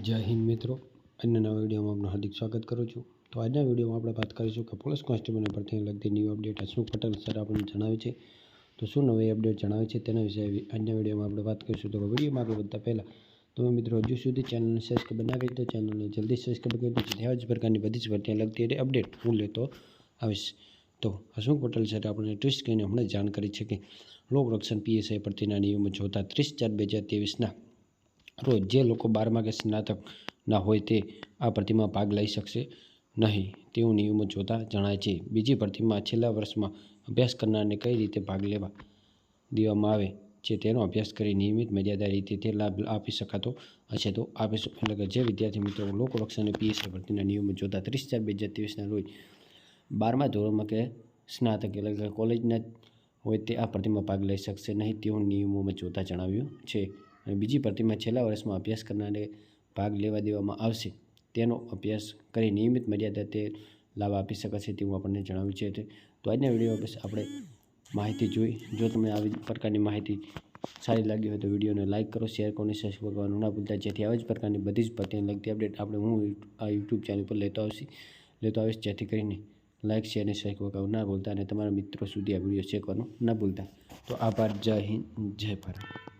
જય હિન્દ મિત્રો. અન્ય નવા વિડીયોમાં આપનું હાર્દિક સ્વાગત કરું છું. તો આજના વિડીયોમાં આપણે વાત કરીશું કે પોલીસ કોન્સ્ટેબલને ભરતીને લગતી new update Hasmukh Patel sir આપણને જણાવે છે. તો શું નવી અપડેટ જણાવે છે તેના વિશે આજના વિડીયોમાં આપણે વાત કરીશું. તો વિડીયોમાં આગળ વધતા પહેલાં, તમે મિત્રો હજુ સુધી ચેનલને સબસ્ક્રાઈબ બનાવી તો ચેનલને જલ્દી સબસ્ક્રાઈબ કરી દો જેથી જ પ્રકારની બધી જ ભરતીને લગતી અપડેટ હું લેતો આવીશ. તો હસમુખ પટેલ સર આપણને ટ્વિસ્ટ કરીને હમણાં જાણ કરી છે કે લોકરક્ષણ પીએસઆઈ ભરતીના નિયમો જોતા ત્રીસ ચાર બે હજાર ત્રેવીસના રોજ જે લોકો બારમા કે સ્નાતકના હોય તે આ પ્રતિમા ભાગ લઈ શકશે નહીં. તેવું નિયમો જોતા જણાય છે. બીજી ભરતીમાં છેલ્લા વર્ષમાં અભ્યાસ કરનારને કઈ રીતે ભાગ લેવા દેવામાં આવે છે તેનો અભ્યાસ કરી નિયમિત મર્યાદા રીતે તે લાભ આપી શકાતો હશે તો આપીશું એટલે કે જે વિદ્યાર્થી મિત્રો લોકરક્ષણ અને પીએસઆઈ ભરતીના નિયમો જોતા ત્રીસ ચાર બે હજાર ત્રેવીસના રોજ બારમા ધોરણમાં કે સ્નાતક એટલે કે કોલેજના હોય તે આ ભરતીમાં ભાગ લઈ શકશે નહીં તેવું નિયમોમાં જોતા જણાવ્યું છે. અને બીજી ભરતીમાં છેલ્લા વર્ષમાં અભ્યાસ કરનારને ભાગ લેવા દેવામાં આવશે. તેનો અભ્યાસ કરી નિયમિત મર્યાદા તે લાભ આપી શકાશે તેવું આપણને જણાવ્યું છે તો. આજના વીડિયો બસ આપણે માહિતી જોઈ. જો તમને આવી પ્રકારની માહિતી સારી લાગી હોય તો વિડીયોને લાઇક કરો, શેર કરો અને સબસ્ક્રાઈબ કરવાનું ના ભૂલતા. જેથી આવી જ પ્રકારની બધી જ ભરતીને લગતી અપડેટ આપણે હું આ યુટ્યુબ ચેનલ પર લેતો આવશે, લેતો આવીશ. જેથી કરીને લાઇક શેર અને સબસ્ક્રાઈબ કરવાનું ના ભૂલતા અને તમારા મિત્રો સુધી આ વીડિયો શેર કરવાનું ના ભૂલતા. તો આભાર. જય હિન્દ, જય ભારત.